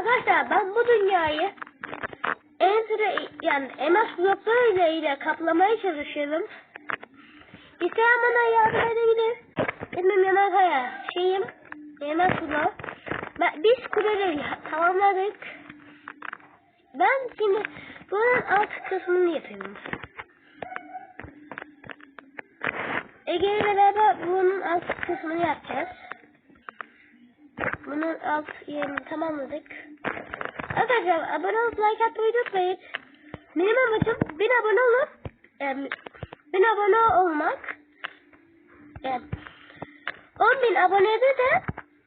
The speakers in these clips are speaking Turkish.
Arkadaşlar ben bu dünyayı enter yani elmas bloklarıyla ile kaplamaya çalışıyorum. İsteyen bana yardım edebilir. Benim yanak haya şeyim elmas blok. Ben, biz kuleleri tamamladık. Ben şimdi bunun alt kısmını yapıyorum. Ege ile beraber bunun alt kısmını yapacağız. Bunun alt yerini tamamladık. Arkadaşlar abone olup like atmayı unutmayın. Benim amacım 1000 abone olup yani 1000 abone olmak. Yani 10.000 abonede de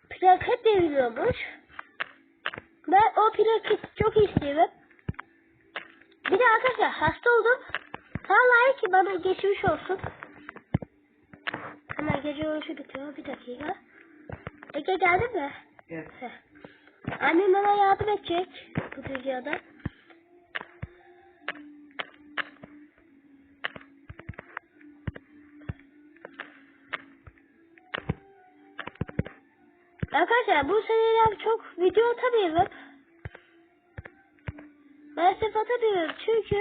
plaket veriliyormuş. Ben o plaketi çok istiyorum. Bir de arkadaşlar hasta oldum. Vallahi ki bana geçmiş olsun. Hemen gece uyuşu bitiyor. Bir dakika. Ege geldi mi? Evet. Heh. Annem bana yardım edecek bu videoda. Arkadaşlar bu seneler çok video atamıyorum. Maalesef atamıyorum çünkü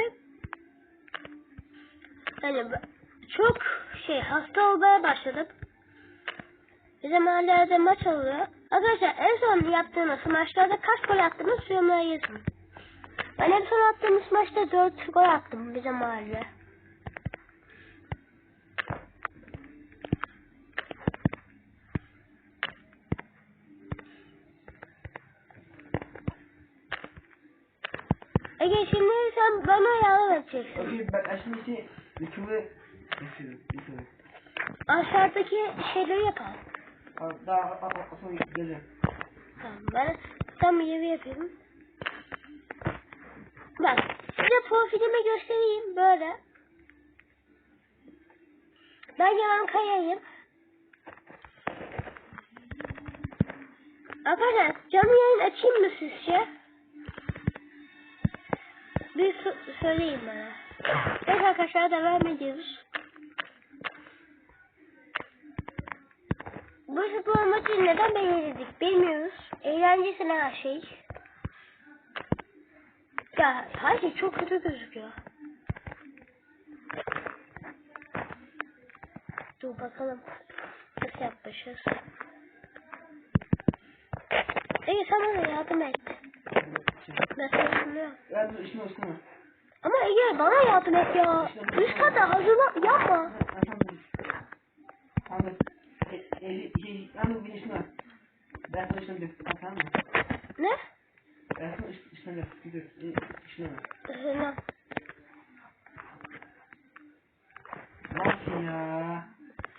b- çok şey hasta olmaya başladım. Bizim mahallede maç oluyor. Arkadaşlar en son yaptığımız maçlarda kaç gol attınız yorumlara yazın. Ben en son attığımız maçta 4 gol attım bizim mahallede. Ege şimdi sen bana yardım edeceksin. Okey ben şimdi işte YouTube'u. YouTube'u. Aşağıdaki şeyleri yapalım. Daha sonra geleceğim. Tamam ben tam yeri yapayım. Bak size profilimi göstereyim böyle. Ben Yaman Kaya'yım. Arkadaşlar canlı yayın açayım mı sizce? Bir söyleyin bana. Evet arkadaşlar devam ediyoruz. Bu spor maçı neden belirledik bilmiyoruz. Eğlencesine her şey. Ya her şey çok kötü gözüküyor. Dur bakalım. Nasıl yapmışız. Ege sen bana yardım et. Nasıl yapılıyor? Ya dur işin olsun? Ama Ege bana yardım et ya. Üst kata hazırla yapma. Tamam. E, e, şey, yalnız bir işin var. Ben sana işlem dök. Tamam mı? Ne? Ben sana iş- işlem dök. Tamam. Yapıyorsun ya?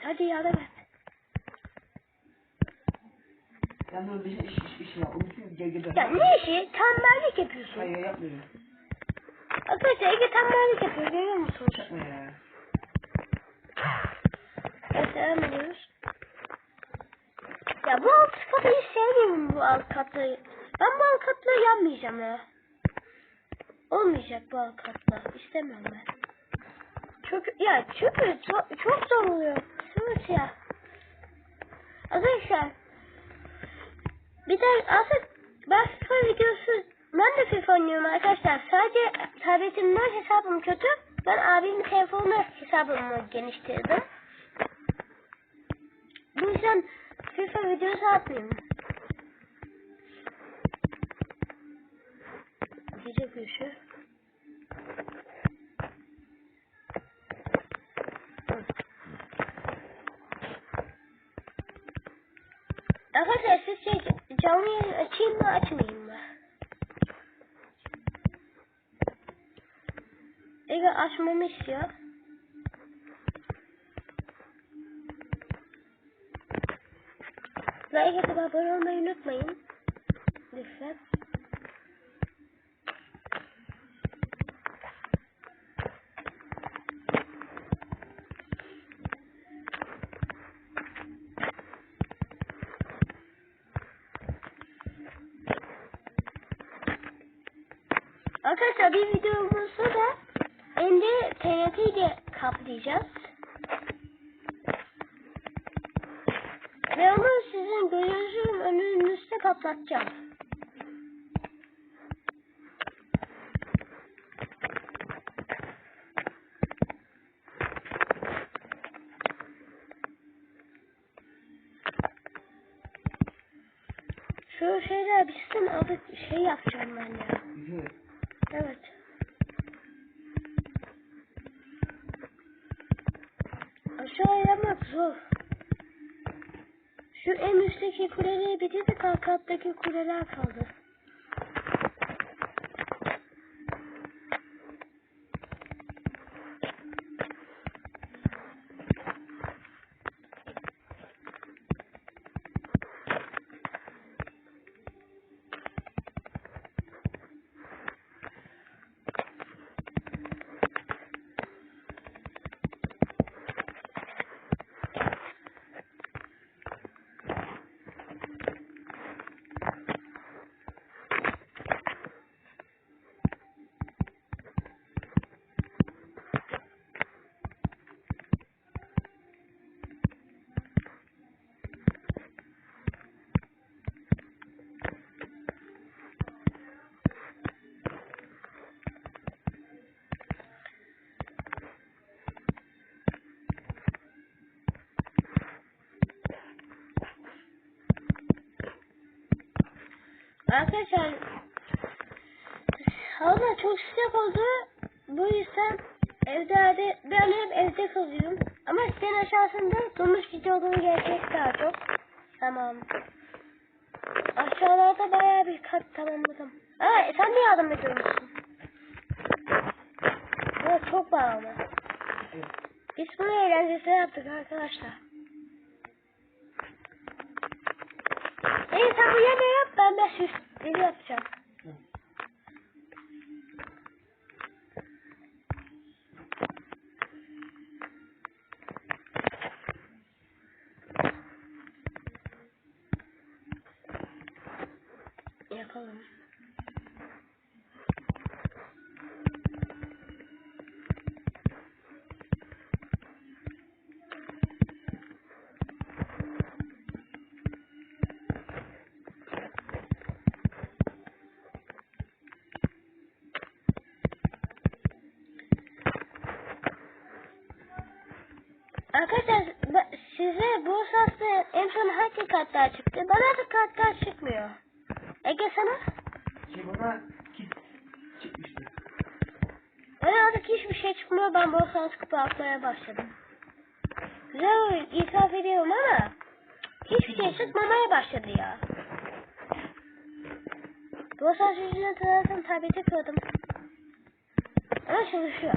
Hadi yardım et. Yalnız bir iş, iş, iş, işin var. Unutun gel gel. Ya ne işi? Tembellik yapıyorsun. Hayır yapmıyorum. Arkadaşlar Ege tembellik yapıyor görüyor musunuz? Yapma ya. Evet devam ediyoruz. Ya bu alt katı hiç katı. Ben bu alt katla yanmayacağım ya. Olmayacak bu alt katla. İstemiyorum ben. Çok ya çünkü çok, çok zor oluyor. Evet ya. Arkadaşlar bir de aslında ben FIFA videosu ben de FIFA oynuyorum arkadaşlar. Sadece tabletimden hesabım kötü. Ben abimin telefonuna hesabımı geniştirdim. Bu yüzden FIFA videosu atmayayım. Görüşü. Arkadaşlar siz şey canlı yayın açayım mı açmayayım mı? Ege açmamı istiyor. Like atıp abone olmayı unutmayın. Lütfen. başlayacağız. Ve onu sizin gözünüzün önünüzde patlatacağım. Şu şeyler bitsin alıp şey yapacağım ben ya. Evet. Zor. Şu en üstteki kuleleri bitirdik alt kattaki kuleler kaldı. Arkadaşlar hava çok sıcak oldu. Bu yüzden evde ben hep evde kalıyorum. Ama sitenin aşağısında donmuş olduğunu gerçek daha çok. Tamam. Aşağılarda bayağı bir kat tamamladım. Aa e, sen de yardım ediyor musun? Evet çok bağlı. Biz bunu eğlencesine yaptık arkadaşlar. İyi sen bu yemeği yap ben de süsleri yapacağım. Hı. Yapalım. Arkadaşlar size bu saatte en son hangi kartlar çıktı? Bana da kartlar çıkmıyor. Ege sana? Şey bana kit çıkmıştı. Bana artık hiçbir şey çıkmıyor. Ben bu saat kupa atmaya başladım. Güzel oyun. itiraf ediyorum ama hiçbir şey çıkmamaya başladı ya. Bu saat yüzünden zaten tableti kırdım. Ama çalışıyor.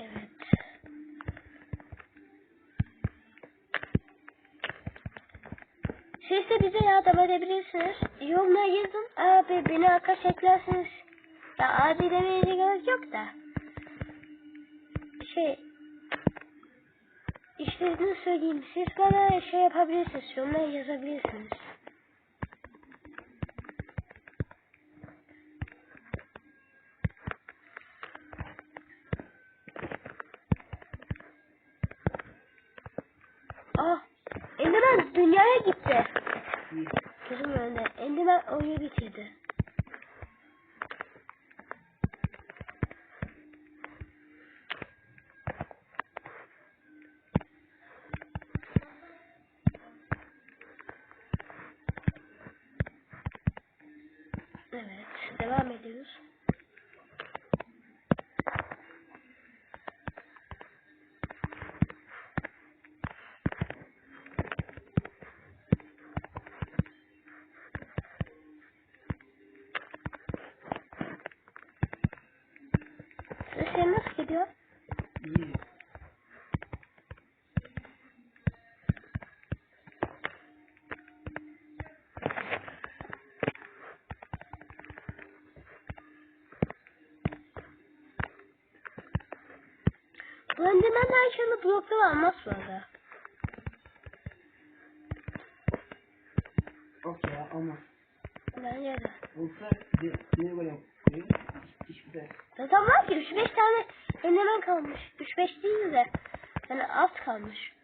Evet. Siz de bize yardım edebilirsiniz. Yorumlara yazın. Abi beni arkadaş eklersiniz. Ya abi demeye gerek yok da. Şey. İşte ne söyleyeyim. Siz bana şey yapabilirsiniz. Yorumlara yazabilirsiniz. Oyunu bitirdi. Evet, devam ediyoruz. Sesler nasıl gidiyor? İyi. Bu Enderman her şeyini blokları almaz bu arada. Ya olmaz. Bence de. Olsa bir bir koyayım. Koyayım. Hiç güzel. Zaten var ki 3-5 tane Enderman kalmış. 3-5 değil de. Yani az kalmış.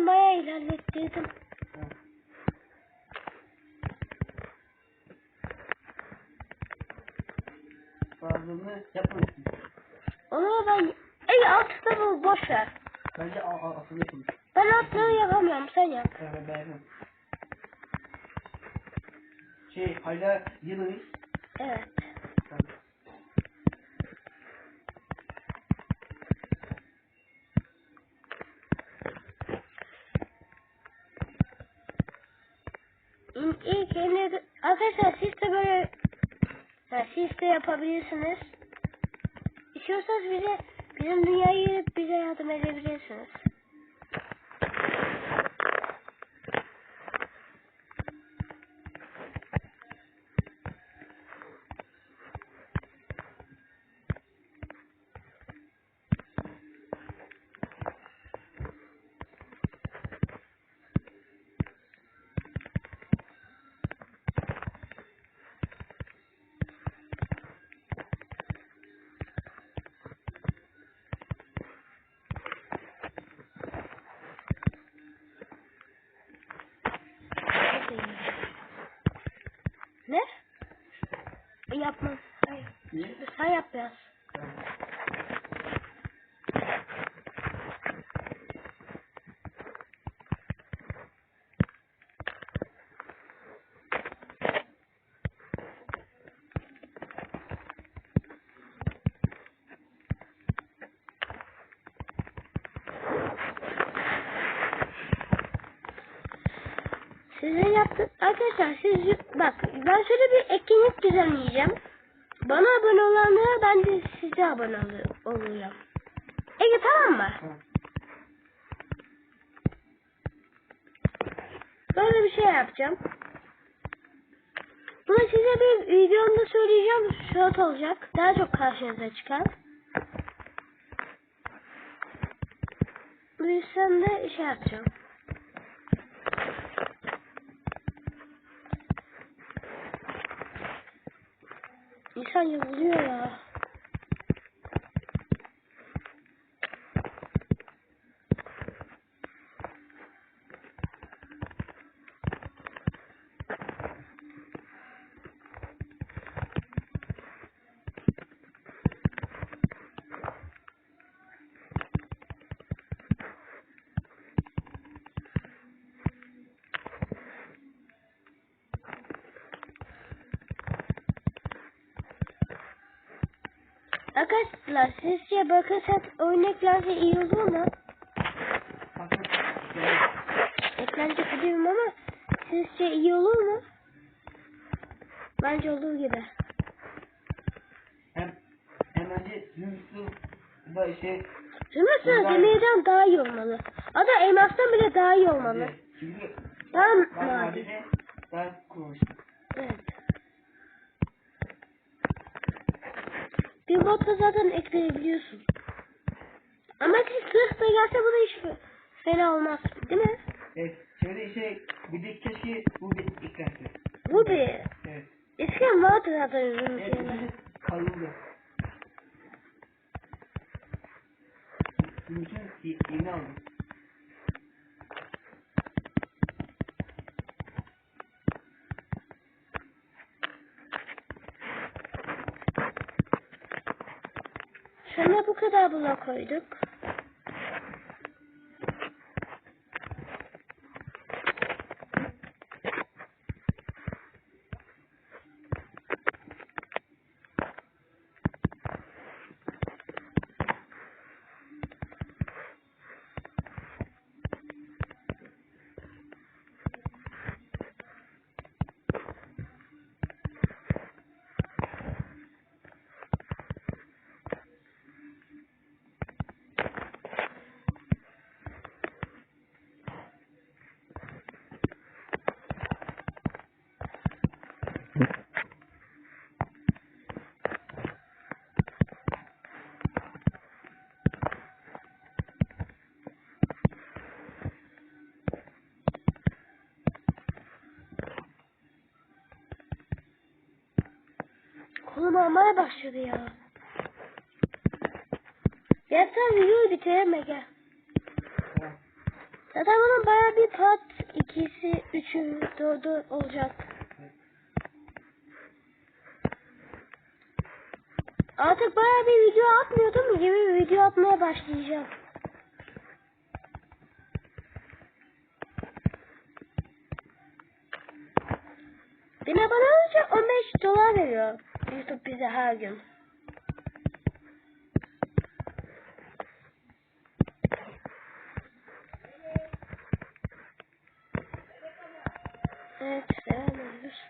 Ben bayağı ilerlettirdim. Ha. Bazılarını yapmamışsın. Onu ben... Ey altta bu boş ver. Bence al, al, asıl yapılmış. Ben altları yapamıyorum sen yap. Evet ben yapıyorum. Şey hala yılıyız. Evet. Tamam. İlk, ilk yeni... Arkadaşlar siz de böyle... Ha, siz de yapabilirsiniz. İstiyorsanız bize bizim dünyayı bize yardım edebilirsiniz. Ne? Yapma. Hayır. Niye? Sen yap biraz. Tamam. Sizin yaptı arkadaşlar siz bak ben şöyle bir etkinlik düzenleyeceğim. Bana abone olanlara ben de size abone ol- olacağım. Ege tamam mı? Böyle bir şey yapacağım. Bunu size bir videomda söyleyeceğim. Short olacak. Daha çok karşınıza çıkar. Bu yüzden de şey yapacağım. Arkadaşlar sizce bakırsak örneklerce iyi olur mu? Eklenecek biliyorum ama sizce iyi olur mu? Bence olur gibi. Hem, hem bence işte Zümrüt'ün Güzel. demirden daha iyi olmalı. Hatta elmastan bile daha iyi olmalı. çünkü Daha ben nadir. vadide daha kullanmıştım. Evet. Botta zaten ekleyebiliyorsun. Ama sırf da gelse bu da hiç fena olmaz. Değil mi? Evet. Şöyle işte bir de keşke bu bir eklense. Bu bir. Evet. Eskiden vardı zaten ürün Evet. şeyler. kalındı. Ye- yeni aldım. Şuna bu kadar blok koyduk. Almaya başladı ya. Yeter videoyu bitireme gel. Zaten bunun baya bir part ikisi, üçü, dördü olacak. Artık baya bir video atmıyordum gibi video atmaya başlayacağım. Bize her gün. Evet, devam ediyoruz.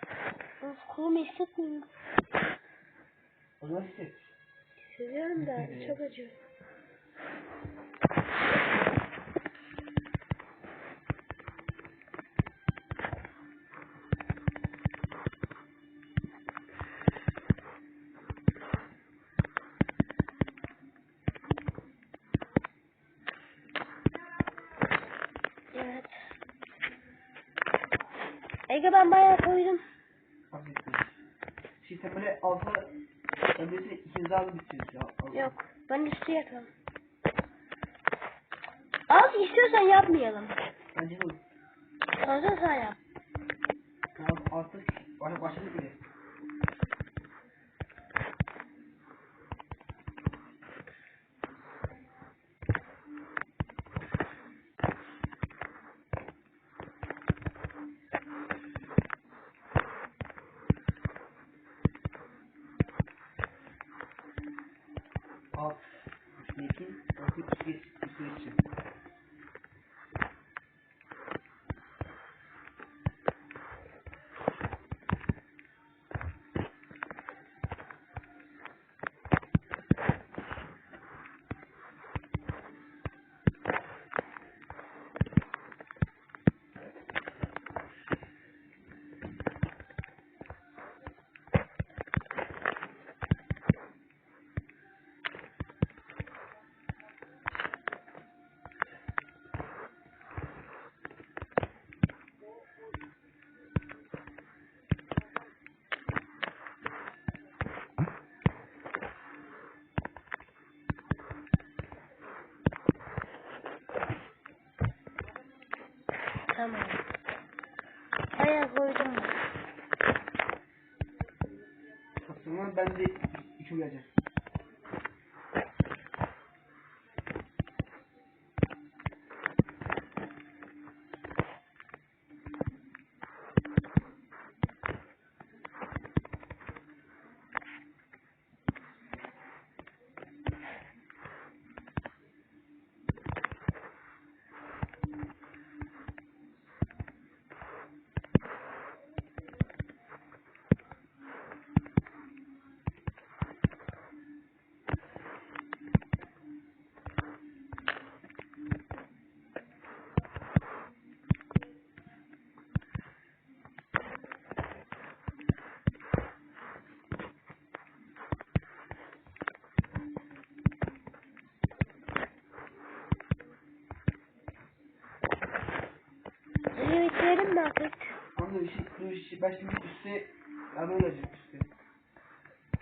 Of, kolumu hissetmiyorum. O zaman hisset. Seviyorum da çok acıyor. Evet. Ege ben bayağı koydum. Şimdi sen böyle alta öncesi ikiniz alıp bitiyoruz ya. Yok. Ben üstü yakalım. Az istiyorsan yapmayalım. Bence de olur. Fazla sen yap. Alt- Artık baş- başladık bile. Alt, metin, orta üstü üstü üstü. Tamam. Bayağı koydum. Zaman ben de üçü geleceğim. İyi bitirelim mi artık? Dur, işi, dur, işi, ben şimdi üstte yardım geleceğim üstte.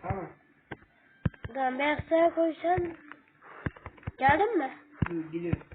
Tamam. Tamam beyaz suya koysan. Geldin mi? Geliyorum. Geliyorum.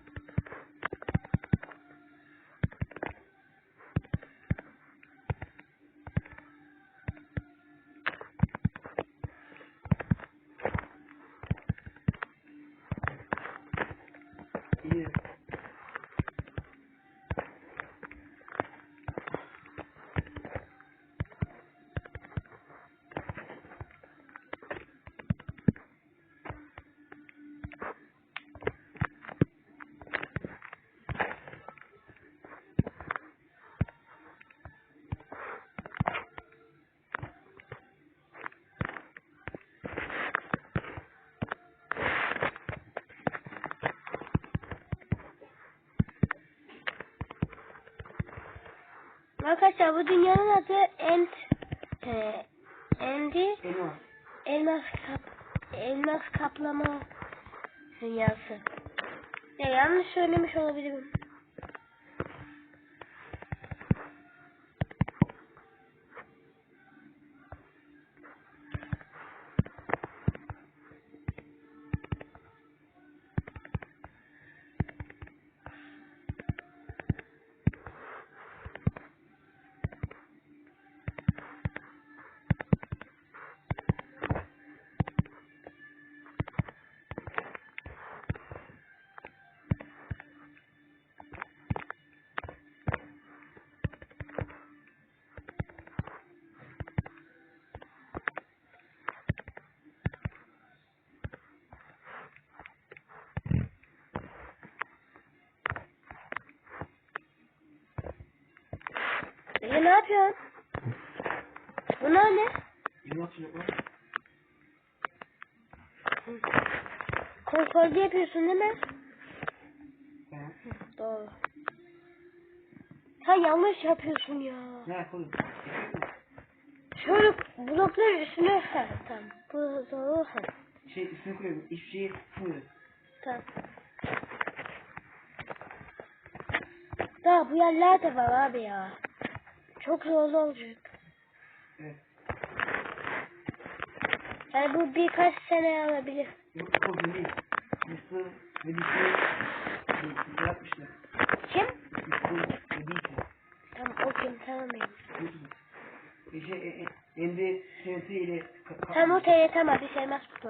Arkadaşlar bu dünyanın adı End e, Endi Elma. elmas kap elmas kaplama dünyası. Ya yanlış söylemiş olabilirim. Yapıyorsun? Bunlar ne? Kontrolde yapıyorsun değil mi? Doğru. Sen yanlış yapıyorsun ya. Ne yapalım? Şöyle bloklar üstüne ha tamam. Bu doğru ha. Şey üstüne koyuyorum. Hiçbir şeyi tutmuyorum. Tamam. Daha bu yerler de var abi ya. Çok zorlu olacak. Evet. Yani bu birkaç sene alabilir. Yok problem değil. Mısır ve şey yapmışlar. Kim? Mısır ve Disney. Tamam o kim tanımayayım. Biliyorsunuz. E şey, e, Emre TNT ile Tam o TYT ama bir sevmez bu.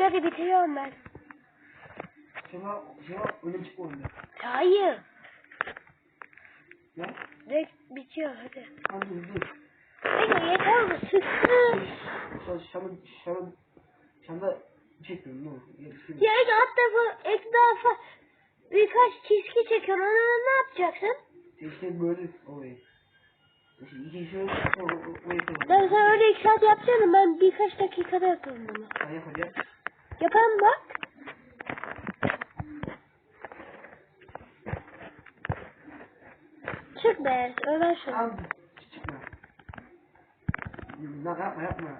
Hadi bitiriyorum ben. Şema, Şema öne çıkma oyunda. Hayır. Ne? Direkt bitiyor hadi. Tamam dur. Peki yeter mi? Sıktı. Şu an Şam'da Şam'da çekmiyorum ne olur. Ya, alt defa ek defa birkaç çizgi çekiyorum. Ona ne yapacaksın? İşte böyle olayı. İşte iki oldu. O, o, o yeter. Ben sen öyle iki saat yapacaksın. Ben birkaç dakikada yaparım bunu. Ha, yap hadi yap. Yaparım bak. Çık be. Ömer şunu. Ne yapma yapma.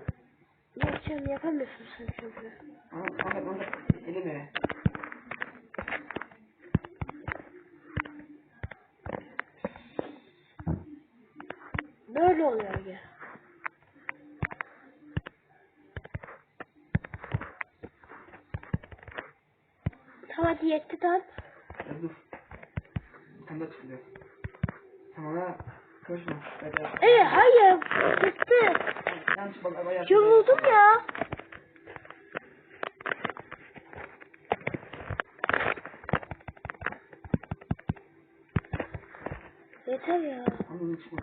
Yapacağım yapamıyorsun sen çünkü. Ama ama ama elime. Böyle oluyor ya. Tamam hadi yetti tamam. Ya dur. Tam da çıkacak. Tamam ha. Karışma. Ee hayır. Çıktı. Ama yap. Yoruldum ya. Yeter ya. Bunu çıkma.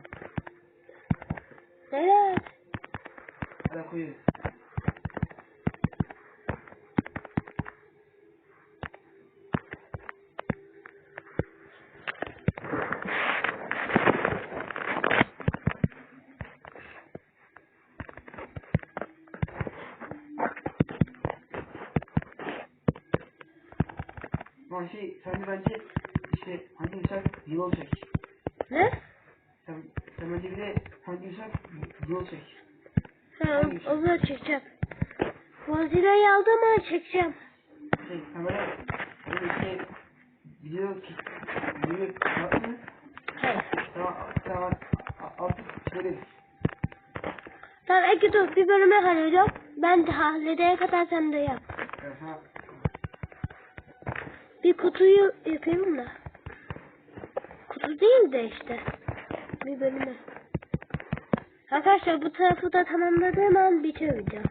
Evet. Hadi koyuyoruz. Ama şey sen de bence işte hangi uçak yol çek. Ne? Sen, sen bence bir de hangi uçak yol çek. Ha, onu çekeceğim. Mozileyi aldım ama çekeceğim. Şey kamera böyle işte video video yaptın? Hayır. Tamam tamam alt şöyle Tamam Ege dur bir bölüme hallediyorum. Ben de halledene kadar sen de yap. Bir kutuyu yapayım da. Kutu değil de işte. Bir bölümü. Arkadaşlar bu tarafı da tamamladığım an bitiyor video.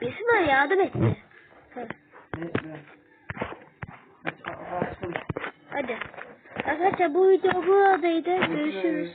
Birisi bana yardım açalım. Hadi. Arkadaşlar bu video buradaydı. Görüşürüz.